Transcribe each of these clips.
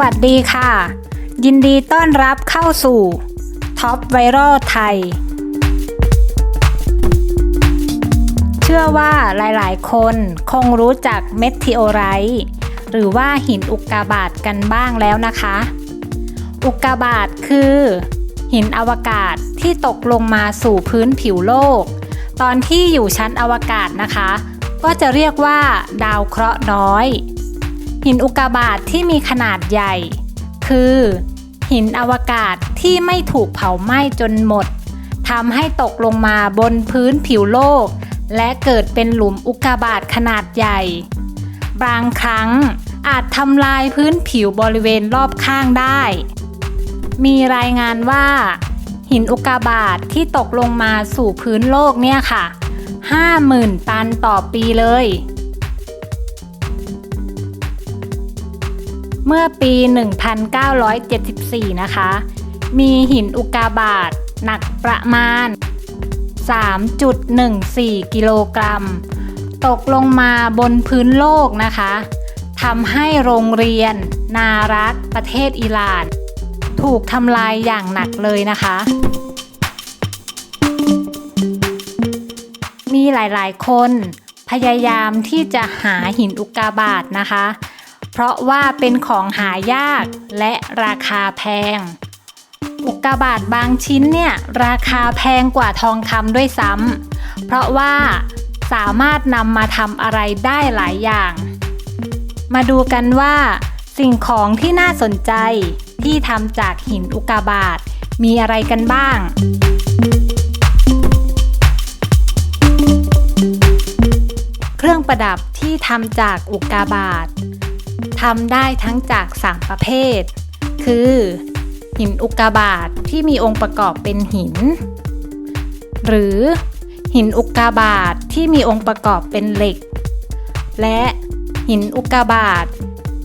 วัสดีค่ะ ยินดีต้อนรับเข้าสู่ท็อปไวรัลไทย เชื่อว่าหลายๆ คนคงรู้จักเมทิโอไรต์หรือว่าหินอุกกาบาตกันบ้างแล้วนะคะ อุกกาบาตคือ หินอวกาศที่ตกลงมาสู่พื้นผิวโลก ตอนที่อยู่ชั้นอวกาศนะคะ ก็จะเรียกว่าดาวเคราะห์น้อย หินอุกกาบาตทที่มีขนาดใหญ่ คือ หินอวกาศที่ไม่ถูกเผาไหม้จนหมดทำให้ตกลงมาบนพื้นผิวโลก และเกิดเป็นหลุมอุกกาบาตขนาดใหญ่ บางครั้งอาจทำลายพื้นผิวบริเวณรอบข้างได้ มีรายงานว่า หินอุกกาบาตทที่ตกลงมาสู่พื้นโลกเนี่ยค่ะ 50,000 ตันต่อปีเลย เมื่อปี 1974 นะคะ มีหินอุกาบาตหนักประมาณ 3.14 กิโลกรัม ตกลงมาบนพื้นโลกนะคะทำให้โรงเรียน นารัตประเทศอิหร่าน ถูกทำลายอย่างหนักเลยนะคะ มีหลายๆ คนพยายามที่จะหาหินอุกกาบาตนะคะ เพราะว่าเป็นของหายากและราคาแพง อุกกาบาตบางชิ้นเนี่ยราคาแพงกว่าทองคำด้วยซ้ำเพราะว่าสามารถนำมาทำอะไรได้หลายอย่าง มาดูกันว่า สิ่งของที่น่าสนใจที่ทำจากหินอุกกาบาตมีอะไรกันบ้าง เครื่องประดับที่ทำจากอุกกาบาต ทำได้ทั้งจาก 3 ประเภท คือ หินอุกกาบาตทที่มีองค์ประกอบเป็นหิน หรือหินอุกกาบาตทที่มีองค์ประกอบเป็นเหล็ก และหินอุกกาบาตท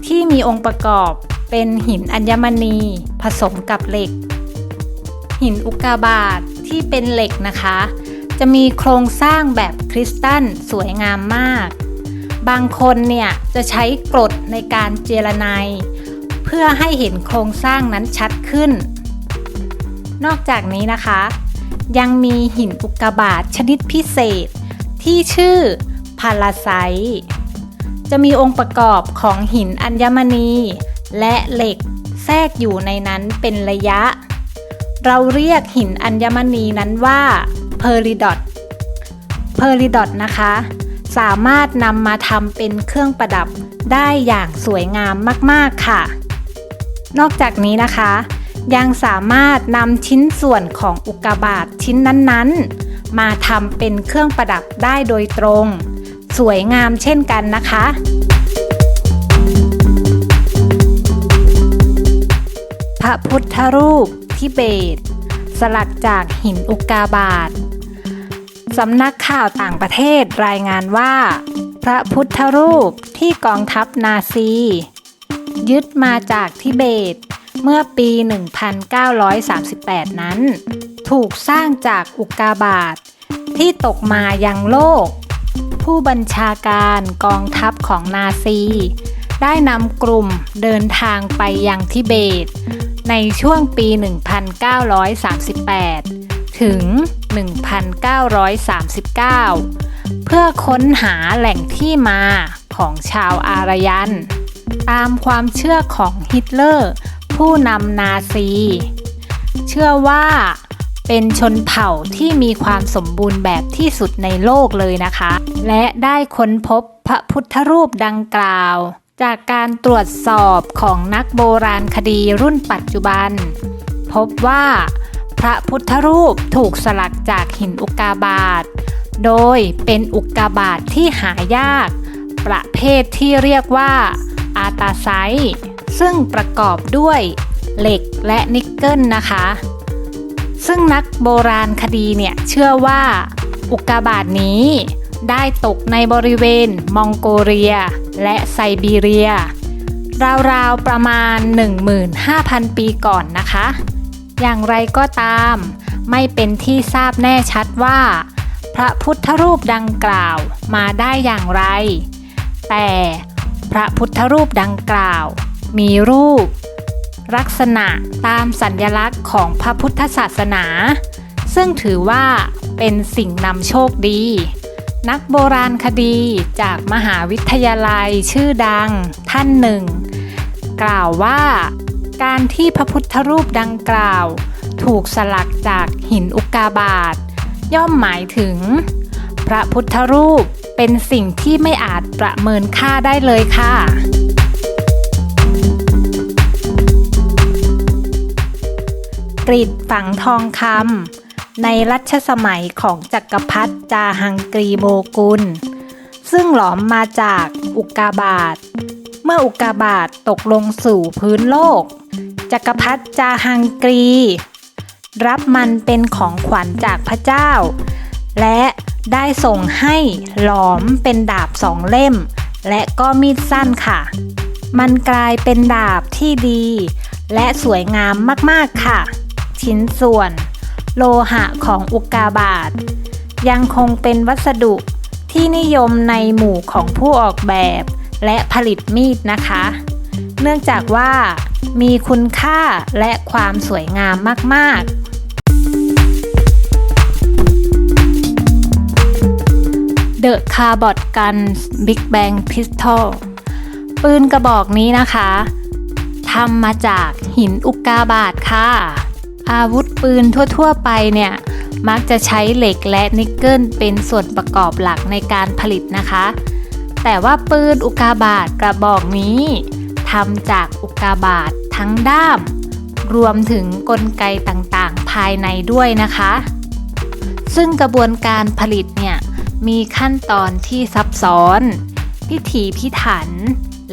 ที่มีองค์ประกอบเป็นหินอัญมณีผสมกับเหล็ก หินอุกกาบาตทที่เป็นเหล็กนะคะ จะมีโครงสร้างแบบคริสตัลสวยงามมาก บางคนเนี่ยจะใช้กรดในการเจรไนายเพื่อให้เห็นโครงสร้างนั้นชัดขึ้น นอกจากนี้นะคะ ยังมีหินอุกกาบาตชนิดพิเศษ ที่ชื่อพาราไซจะมีองค์ประกอบของหินอัญมณี และเหล็กแทรกอยู่ในนั้นเป็นระยะ เราเรียกหินอัญมณีนั้นว่าเพอริดอตเพอริดอตนะคะ สามารถนำมาทำเป็นเครื่องประดับได้อย่างสวยงามมากๆค่ะ นอกจากนี้นะคะ ยังสามารถนำชิ้นส่วนของอุกกาบาตชิ้นนั้นๆ มาทำเป็นเครื่องประดับได้โดยตรง สวยงามเช่นกันนะคะพระพุทธรูปทิเบต สลักจากหินอุกกาบาต สำนักข่าวต่างประเทศรายงานว่า พระพุทธรูปที่กองทัพนาซี ยึดมาจากทิเบต เมื่อปี 1938 นั้น ถูกสร้างจากอุกกาบาตที่ตกมายังโลก ผู้บัญชาการกองทัพของนาซี ได้นำกลุ่มเดินทางไปยังทิเบต ในช่วงปี 1938 ถึง 1939 เพื่อค้นหาแหล่งที่มาของชาวอารยัน ตามความเชื่อของฮิตเลอร์ ผู้นำนาซี เชื่อว่าเป็นชนเผ่าที่มีความสมบูรณ์แบบที่สุดในโลกเลยนะคะ และได้ค้นพบพระพุทธรูปดังกล่าว จากการตรวจสอบของนักโบราณคดีรุ่นปัจจุบัน พบว่า พระพุทธรูปถูกสลักจากหินอุกาบาต โดยเป็นอุกาบาตทที่หายาก ประเภทที่เรียกว่า อาตาไซต์ซึ่งประกอบด้วยเหล็กและนิกเกิลนะคะ ซึ่งนักโบราณคดีเนี่ยเชื่อว่าอุกกาบาตนี้ได้ตกในบริเวณมองโกเลีย และไซบีเรีย ราวๆประมาณ 15,000 ปีก่อนนะคะ อย่างไรก็ตาม ไม่เป็นที่ทราบแน่ชัดว่า พระพุทธรูปดังกล่าวมาได้อย่างไร แต่พระพุทธรูปดังกล่าว มีรูป ลักษณะตามสัญลักษณ์ของพระพุทธศาสนา ซึ่งถือว่าเป็นสิ่งนำโชคดี นักโบราณคดีจากมหาวิทยาลัยชื่อดังท่านหนึ่ง กล่าวว่า การที่พระพุทธรูปดังกล่าว ถูกสลักจากหินอุกาบาตย่อมหมายถึง พระพุทธรูปเป็นสิ่งที่ไม่อาจประเมินค่าได้เลยค่ะ กริดฝังทองคำในรัชสมัยของจักรพรรดิจาฮังกรีโมกุล ซึ่งหลอมมาจากอุกกาบาตเมื่ออุกกาบาตตกลงสู่พื้นโลก จักรพรรดิจาฮังกรี รับมันเป็นของขวัญจากพระเจ้า และได้ส่งให้หลอมเป็นดาบสองเล่ม และก็มีดสั้นค่ะ มันกลายเป็นดาบที่ดี และสวยงามมากๆค่ะ ชิ้นส่วน โลหะของอุกาบาตยังคงเป็นวัสดุที่นิยมในหมู่ของผู้ออกแบบ และผลิตมีดนะคะ เนื่องจากว่า มีคุณค่าและความสวยงามมากๆ The Carbot Guns Big Bang Pistol ปืนกระบอกนี้นะคะทำมาจากหินอุกกาบาตค่ะ อาวุธปืนทั่ว ๆ ไปเนี่ย มักจะใช้เหล็กและนิกเกิลเป็นส่วนประกอบหลักในการผลิตนะคะ แต่ว่าปืนอุกกาบาตกระบอกนี้ ทำจากอุกกาบาตทั้งด้าม รวมถึงกลไกต่างๆ ภายในด้วยนะคะ ซึ่งกระบวนการผลิตเนี่ย มีขั้นตอนที่ซับซ้อน พิถีพิถัน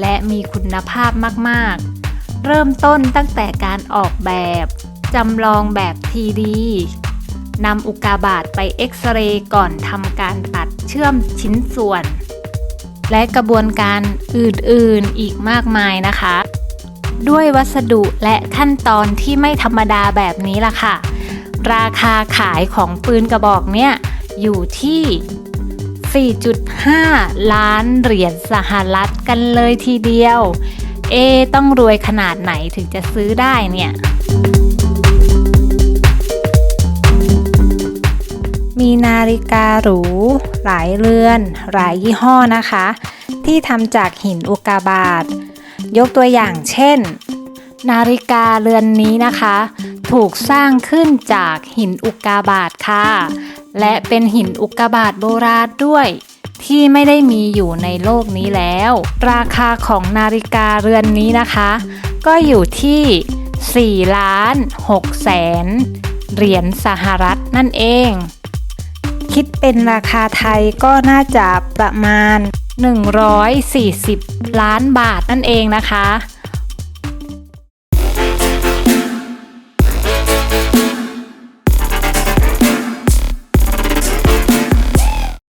และมีคุณภาพมากๆ เริ่มต้นตั้งแต่การออกแบบจำลองแบบทีดีนำอุกกาบาตไปเอ็กซเรย์ก่อนทำการตัดเชื่อมชิ้นส่วน และกระบวนการอื่นๆอีกมากมายนะคะ ด้วยวัสดุและขั้นตอนที่ไม่ธรรมดาแบบนี้ล่ะค่ะ ราคาขายของปืนกระบอกเนี่ยอยู่ที่ 4.5 ล้านเหรียญสหรัฐกันเลยทีเดียว เอ ต้องรวยขนาดไหนถึงจะซื้อได้เนี่ย มีนาฬิกาหรู หลายเรือน หลายยี่ห้อนะคะ ที่ทำจากหินอุกกาบาต ยกตัวอย่างเช่น นาฬิกาเรือนนี้นะคะ ถูกสร้างขึ้นจากหินอุกกาบาตค่ะ และเป็นหินอุกกาบาตโบราณด้วย ที่ไม่ได้มีอยู่ในโลกนี้แล้ว ราคาของนาฬิกาเรือนนี้นะคะ ก็อยู่ที่4ล้าน6แสนเหรียญสหรัฐนั่นเอง คิดเป็นราคาไทยก็น่าจะประมาณ 140 ล้านบาทนั่นเองนะคะ